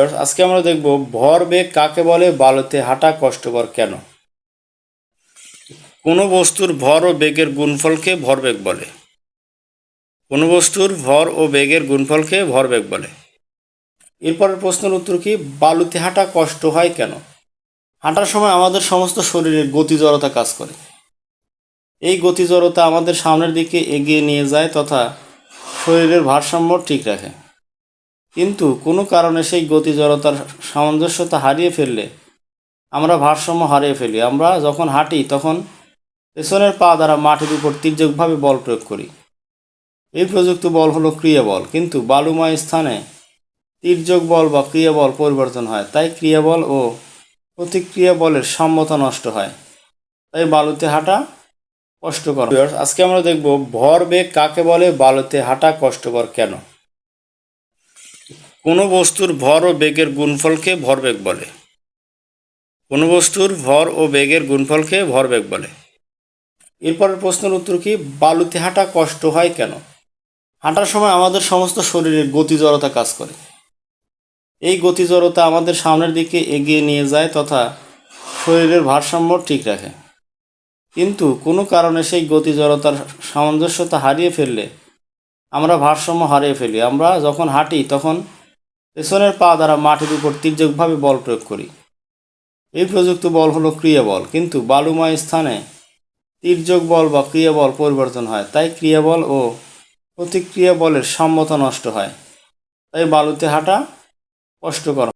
আজকে আমরা দেখব ভরবেগ কাকে বলে, বালুতে হাঁটা কষ্টকর কেন? কোনো বস্তুর ভর ও বেগের গুণফলকে ভরবেগ বলে। কোনো বস্তুর ভর ও বেগের গুণফলকে ভরবেগ বলে। এরপরের প্রশ্নের উত্তর কি? বালুতে হাঁটা কষ্ট হয় কেন? হাঁটার সময় আমাদের সমস্ত শরীরের গতি জড়তা কাজ করে। এই গতি জড়তা আমাদের সামনের দিকে এগিয়ে নিয়ে যায় তথা শরীরের ভারসাম্য ঠিক রাখে। কিন্তু কোনো কারণে সেই গতি জড়তার সামঞ্জস্যতা হারিয়ে ফেললে, আমরা ভারসাম্য হারিয়ে ফেলি। আমরা যখন হাঁটি, তখন পেছনের পা দ্বারা মাটির উপর তীর্যকভাবে বল প্রয়োগ করি। এই প্রযুক্ত বল হলো ক্রিয়া বল। কিন্তু বালুময় স্থানে তীর্যক বল বা ক্রিয়া বল পরিবর্তন হয়। তাই ক্রিয়া বল ও প্রতিক্রিয়া বলের সাম্যতা নষ্ট হয়। তাই বালুতে হাঁটা কষ্টকর। আজকে আমরা দেখব ভরবেগ কাকে বলে? বালুতে হাঁটা কষ্টকর কেন? কোনো বস্তুর ভর ও বেগের গুণফলকে ভরবেগ বলে। কোনো বস্তুর ভর ও বেগের গুণফলকে ভরবেগ বলে। এরপরের প্রশ্নের উত্তর কি? বালুতে হাঁটা কষ্ট হয় কেন? হাঁটার সময় আমাদের সমস্ত শরীরের গতি জড়তা কাজ করে। এই গতি জড়তা আমাদের সামনের দিকে এগিয়ে নিয়ে যায় তথা শরীরের ভারসাম্য ঠিক রাখে। কিন্তু কোনো কারণে সেই গতি জড়তার সামঞ্জস্যতা হারিয়ে ফেললে আমরা ভারসাম্য হারিয়ে ফেলি। আমরা যখন হাঁটি তখন পেছনের পা দ্বারা মাটির উপর তীর্যকভাবে বল প্রয়োগ করি। এই প্রযুক্ত বল হলো ক্রিয়া বল, কিন্তু বালুময় স্থানে তীর্যক বল বা ক্রিয়া বল পরিবর্তন হয়, তাই ক্রিয়া বল ও প্রতিক্রিয়া বলের সাম্যতা নষ্ট হয়। তাই বালুতে হাঁটা কষ্টকর